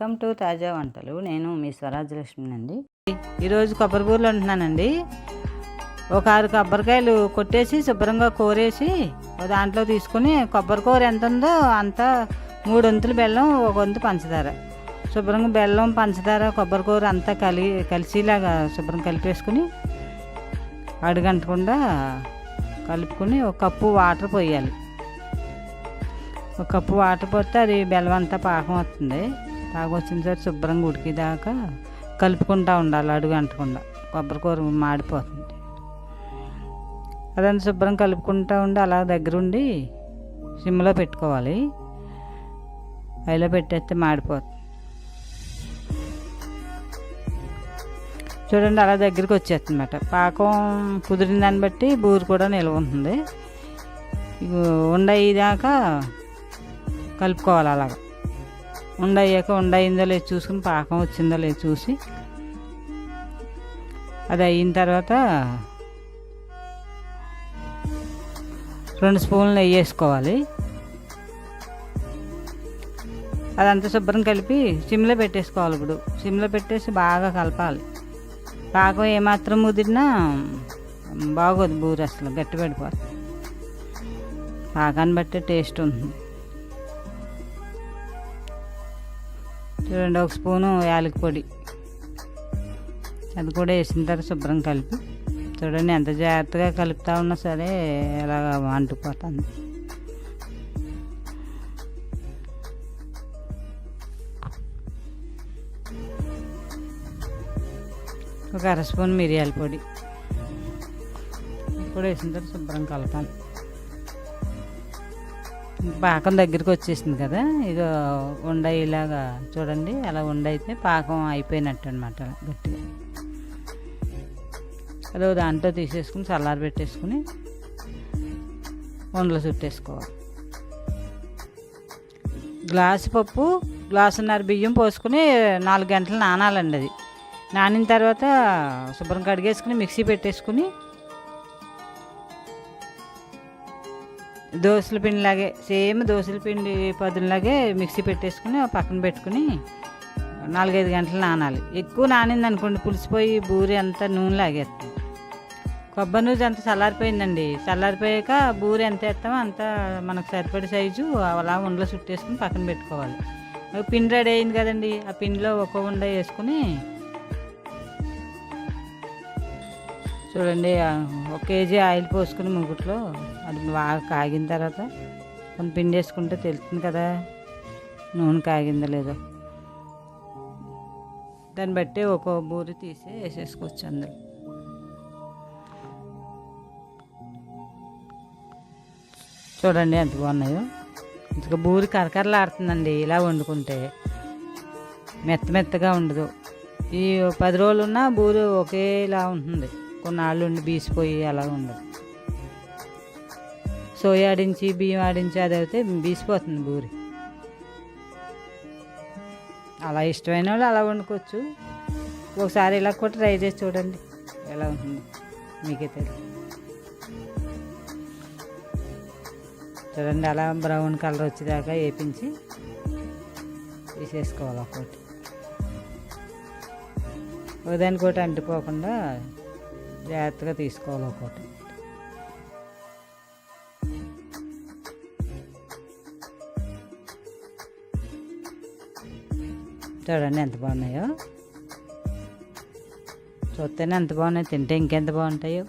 Welcome to తాజా వంటలు. నేను మీ స్వరాజలక్ష్మిని అండి ఈరోజు కొబ్బరి బూరలు ఉంటున్నానండి ఒక ఆరు కొబ్బరికాయలు కొట్టేసి శుభ్రంగా కోరేసి దాంట్లో తీసుకుని కొబ్బరి కూర ఎంత ఉందో అంత మూడు వంతులు బెల్లం ఒక వంతు పంచదార. శుభ్రంగా బెల్లం పంచదార కొబ్బరి కూర అంతా కలి కలిసిలాగా శుభ్రం కలిపేసుకుని అడుగంటకుండా కలుపుకొని ఒక కప్పు వాటర్ పోయాలి. ఒక కప్పు వాటర్ పోతే అది బెల్లం అంతా పాకం వస్తుంది. పాకం వచ్చిన సరే శుభ్రంగా ఉడికేదాకా కలుపుకుంటూ ఉండాలి అడుగు అంటకుండా. కొబ్బరి కూర మాడిపోతుంది. అదంతా శుభ్రం కలుపుకుంటూ ఉండి అలా దగ్గరుండి సిమ్లో పెట్టుకోవాలి. అయిలో పెట్టేస్తే మాడిపోతుంది. చూడండి అలా దగ్గరికి వచ్చేస్తుందన్నమాట. పాకం కుదిరిన దాన్ని బట్టి బూరు కూడా నిల్వ ఉంటుంది. ఇగ ఉండ కలుపుకోవాలి అలాగా. ఉండయ్యాక ఉండయిందో లేదు చూసుకుని పాకం వచ్చిందో లేదు చూసి అది అయిన తర్వాత రెండు స్పూన్లు నెయ్యి వేసుకోవాలి. అదంతా శుభ్రం కలిపి సిమ్లో పెట్టేసుకోవాలి ఇప్పుడు. సిమ్లో పెట్టేసి బాగా కలపాలి. పాకం ఏమాత్రం ముదిరినా బాగోదు బూరు అసలు గట్టి పడిపోతుంది పాకాన్ని బట్టి టేస్ట్ ఉంటుంది. చూడండి ఒక స్పూను యాలకి పొడి. అది కూడా వేసిన తర్వాత శుభ్రం కలిపి చూడండి ఎంత జాగ్రత్తగా కలుపుతా ఉన్నా సరే ఎలాగ అంటుకుపోతుంది. ఒక అర స్పూన్ మిరియాల పొడి. కూడా వేసిన తర్వాత శుభ్రం కలపాలి. పాకం దగ్గరికి వచ్చేసింది కదా. ఇక ఉండ ఇలాగా చూడండి అలా ఉండైతే పాకం అయిపోయినట్టు అనమాట గట్టిగా. అదో దాంట్లో తీసేసుకుని చల్లారి పెట్టేసుకుని ఉండలు చుట్టేసుకోవాలి. గ్లాసు పప్పు గ్లాసున్నర బియ్యం పోసుకుని నాలుగు గంటలు నానాలండి అది. నానిన తర్వాత శుభ్రం కడిగేసుకుని మిక్సీ పెట్టేసుకుని దోశల పిండిలాగే సేమ్ దోశల పిండి పదులాగే మిక్సీ పెట్టేసుకుని పక్కన పెట్టుకుని నాలుగైదు గంటలు నానాలి. ఎక్కువ నానింది అనుకోండి పులిసిపోయి బూరి అంతా నూనె లాగేస్తుంది కొబ్బరి నూనె అంత చల్లారిపోయిందండి. చల్లారిపోయాక బూరి ఎంత వేస్తామో అంత మనకు సరిపడే సైజు అలా ఉండలో చుట్టేసుకుని పక్కన పెట్టుకోవాలి. పిండి రెడీ అయింది కదండి. ఆ పిండిలో ఒక ఉండ వేసుకుని చూడండి ఒక కేజీ ఆయిల్ పోసుకుని ముగ్గుట్లో అది బాగా కాగిన తర్వాత కొన్ని పిండి వేసుకుంటే తెలుస్తుంది కదా నూనె కాగిందో లేదో. దాన్ని బట్టి ఒక బూరి తీసి వేసేసుకోవచ్చు అందులో. చూడండి ఎంత బాగున్నాయో. ఇంకా బూరి కరకరలాడుతుందండి ఇలా వండుకుంటే. మెత్త మెత్తగా ఉండదు. ఈ పది రోజులు ఉన్న బూరి ఒకేలా ఉంటుంది. కొన్నాళ్ళు ఉండి బీసిపోయి అలా ఉండదు. సోయా ఆడించి బియ్యం ఆడించి అది అయితే బీసిపోతుంది బూరి. అలా ఇష్టమైన వాళ్ళు అలా వండుకోవచ్చు. ఒకసారి ఇలా కూడా ట్రై చేసి చూడండి ఎలా ఉంటుంది. మీకే తెలియదు. చూడండి అలా బ్రౌన్ కలర్ వచ్చేదాకా వేపించి తీసేసుకోవాలి ఒకటి. ఒకదానికి ఒకటి అంటుకోకుండా జాగ్రత్తగా తీసుకోవాలి ఒకటి. చూడండి ఎంత బాగున్నాయో. చూస్తేనే ఎంత బాగున్నాయి తింటే ఇంకెంత బాగుంటాయో.